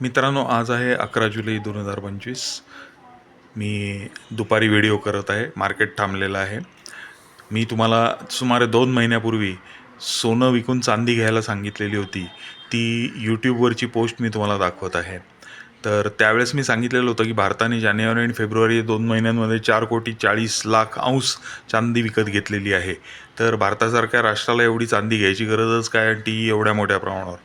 मित्रांनो आज आहे अकरा जुलै दोन हजार पंचवीस. मी दुपारी व्हिडिओ करत आहे मार्केट थांबलेलं आहे. मी तुम्हाला सुमारे दोन महिन्यापूर्वी सोनं विकून चांदी घ्यायला सांगितलेली होती. ती यूट्यूबवरची पोस्ट मी तुम्हाला दाखवत आहे. तर त्यावेळेस मी सांगितलेलं होतं की भारताने जानेवारी आणि फेब्रुवारी दोन महिन्यांमध्ये चार कोटी चाळीस लाख अंश चांदी विकत घेतलेली आहे. तर भारतासारख्या राष्ट्राला एवढी चांदी घ्यायची गरजच काय आणि ती एवढ्या मोठ्या प्रमाणावर?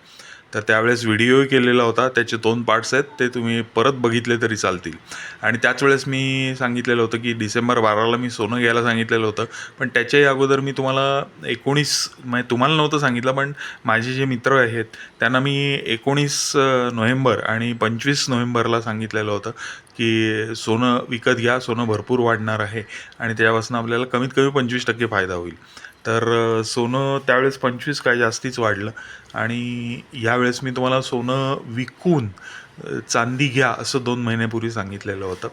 तर त्यावेळेस व्हिडिओही केलेला होता. त्याचे दोन पार्ट्स आहेत. ते तुम्ही परत बघितले तरी चालतील. आणि त्याच वेळेस मी सांगितलेलं होतं की डिसेंबर बाराला मी सोनं घ्यायला सांगितलेलं होतं. पण त्याच्याही अगोदर मी तुम्हाला एकोणीस म्हणजे तुम्हाला नव्हतं सांगितलं पण माझे जे मित्र आहेत त्यांना मी एकोणीस नोव्हेंबर आणि पंचवीस नोव्हेंबरला सांगितलेलं होतं की सोनं विकत घ्या. सोनं भरपूर वाढणार आहे. आणि त्यापासून आपल्याला कमीत कमी पंचवीस टक्के फायदा होईल. तर सोनं त्यावेळेस पंचवीस काय जास्तीच वाढलं. आणि यावेळेस मी तुम्हाला सोनं विकून चांदी घ्या असं दोन महिन्यापूर्वी सांगितलेलं होतं.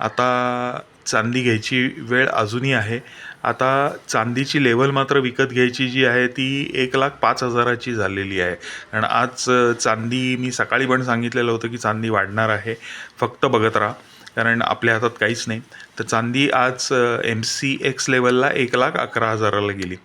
आता चांदी घ्यायची वेळ अजूनही आहे. आता चांदीची लेवल मात्र विकत घ्यायची जी आहे ती एक लाख पाच हजाराची झालेली आहे. कारण आज चांदी मी सकाळी पण सांगितलेलं होतं की चांदी वाढणार आहे. फक्त बघत राहा. कारण आपल्या हातात काहीच नाही. तर चांदी आज एम सी एक्स लेवलला एक लाख अकरा हजाराला गेली.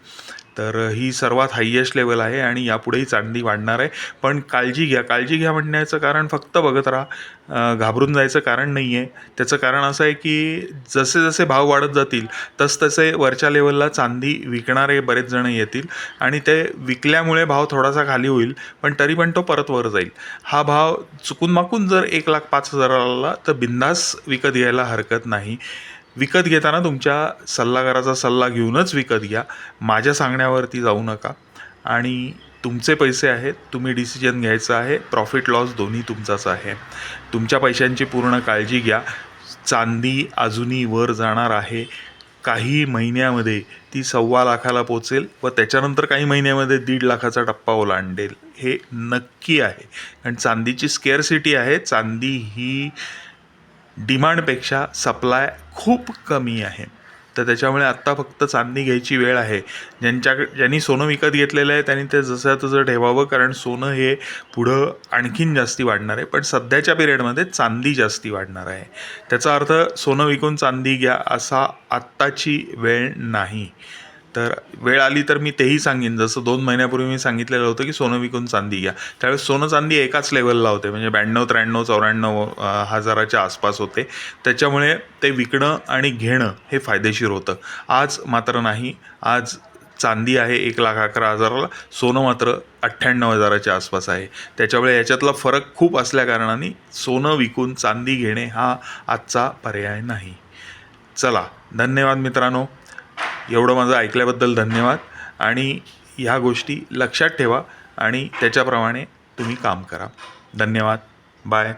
तर ही सर्वात हायेस्ट लेवल आहे आणि यापुढेही चांदी वाढणार आहे. पण काळजी घ्या. काळजी घ्या म्हणण्याचं कारण फक्त बघत राहा. घाबरून जायचं कारण नाही आहे त्याचं कारण असं आहे की जसे जसे भाव वाढत जातील तसतसे वरच्या लेवलला चांदी विकणारे बरेच जण येतील आणि ते विकल्यामुळे भाव थोडासा खाली होईल पण तरी पण तो परत वर जाईल. हा भाव चुकून माकून जर एक लाख पाच हजार आला तर बिंदास विकत घ्यायला हरकत नाही. विकत घेताना तुमच्या सल्लागाराचा सल्ला घेऊनच विकत घ्या. माझ्या सांगण्यावरती जाऊ नका. आणि तुमचे पैसे आहेत तुम्ही डिसिजन घ्यायचं आहे. प्रॉफिट लॉस दोन्ही तुमचाच आहे. तुमच्या पैशांची पूर्ण काळजी घ्या. चांदी अजूनही वर जाणार आहे. काही महिन्यामध्ये ती सव्वा लाखाला पोचेल व त्याच्यानंतर काही महिन्यामध्ये दीड लाखाचा टप्पा ओलांडेल. हे नक्की आहे. कारण चांदीची स्केअरसिटी आहे. चांदी ही डिमांडपेक्षा सप्लाय खूप कमी आहे. तर त्याच्यामुळे आत्ता फक्त चांदी घ्यायची वेळ आहे. ज्यांच्याकडे ज्यांनी सोनं विकत घेतलेलं आहे त्यांनी ते जसं तसं ठेवावं कारण सोनं हे पुढं आणखीन जास्ती वाढणार आहे. पण सध्याच्या पिरियडमध्ये चांदी जास्ती वाढणार आहे. त्याचा अर्थ सोनं विकून चांदी घ्या असा आत्ताची वेळ नाही. तर वेळ आली तर मी तेही सांगेन. जसं दोन महिन्यापूर्वी मी सांगितलेलं होतं की सोनं विकून चांदी घ्या. त्यावेळेस सोनं चांदी एकाच लेवलला होते. म्हणजे ब्याण्णव त्र्याण्णव चौऱ्याण्णव हजाराच्या आसपास होते. त्याच्यामुळे ते विकणं आणि घेणं हे फायदेशीर होतं. आज मात्र नाही. आज चांदी आहे एक लाख अकरा हजाराला. सोनं मात्र अठ्ठ्याण्णव हजाराच्या आसपास आहे. त्याच्यामुळे याच्यातला फरक खूप असल्याकारणाने सोनं विकून चांदी घेणे हा आजचा पर्याय नाही. चला धन्यवाद मित्रांनो. एवढं माझं ऐकल्याबद्दल धन्यवाद. आणि ह्या गोष्टी लक्षात ठेवा आणि त्याच्याप्रमाणे तुम्ही काम करा. धन्यवाद. बाय